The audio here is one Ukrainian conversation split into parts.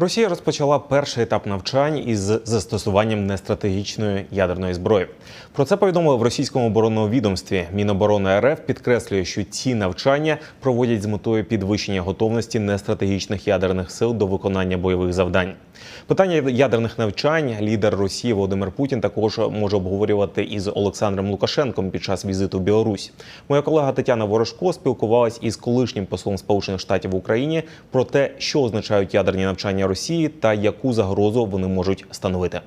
Росія розпочала перший етап навчань із застосуванням нестратегічної ядерної зброї. Про це повідомили в російському оборонному відомстві. Міноборони РФ підкреслює, що ці навчання проводять з метою підвищення готовності нестратегічних ядерних сил до виконання бойових завдань. Питання ядерних навчань лідер Росії Володимир Путін також може обговорювати із Олександром Лукашенком під час візиту в Білорусь. Моя колега Тетяна Ворожко спілкувалась із колишнім послом Сполучених Штатів в Україні про те, що означають ядерні навчання Росії та яку загрозу вони можуть становити.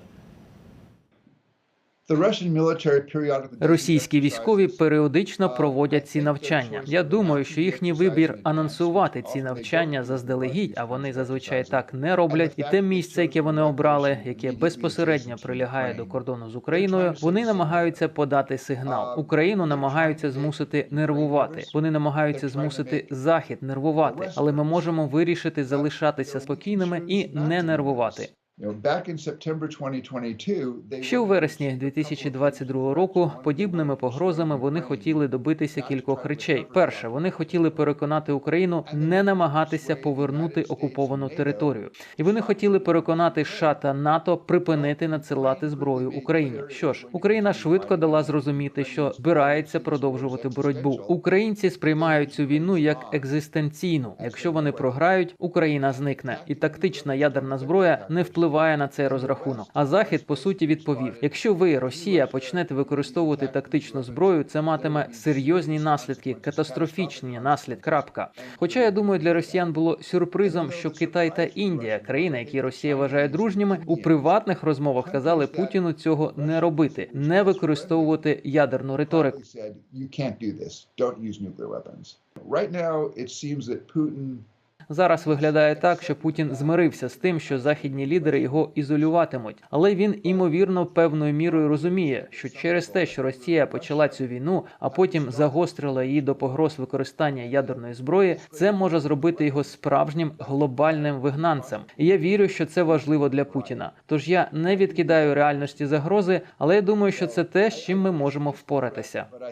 Російські військові періодично проводять ці навчання. Я думаю, що їхній вибір анонсувати ці навчання заздалегідь, а вони зазвичай так не роблять. І те місце, яке вони обрали, яке безпосередньо прилягає до кордону з Україною, вони намагаються подати сигнал. Україну намагаються змусити нервувати. Вони намагаються змусити захід нервувати, але ми можемо вирішити залишатися спокійними і не нервувати. Ще у вересні 2022 року подібними погрозами вони хотіли добитися кількох речей. Перше, вони хотіли переконати Україну не намагатися повернути окуповану територію, і вони хотіли переконати США та НАТО припинити надсилати зброю Україні. Що ж, Україна швидко дала зрозуміти, що збирається продовжувати боротьбу. Українці сприймають цю війну як екзистенційну. Якщо вони програють, Україна зникне, і тактична ядерна зброя не впливає на цей розрахунок. А захід по суті відповів: якщо ви, Росія, почнете використовувати тактичну зброю, це матиме серйозні наслідки, катастрофічні наслідки. Крапка. Хоча я думаю, для росіян було сюрпризом, що Китай та Індія, країни, які Росія вважає дружніми, у приватних розмовах казали Путіну цього не робити, не використовувати ядерну риторику. Right now, it seems that Putin Зараз виглядає так, що Путін змирився з тим, що західні лідери його ізолюватимуть, але він імовірно певною мірою розуміє, що через те, що Росія почала цю війну, а потім загострила її до погроз використання ядерної зброї, це може зробити його справжнім глобальним вигнанцем. І я вірю, що це важливо для Путіна. Тож я не відкидаю реальності загрози, але я думаю, що це те, з чим ми можемо впоратися.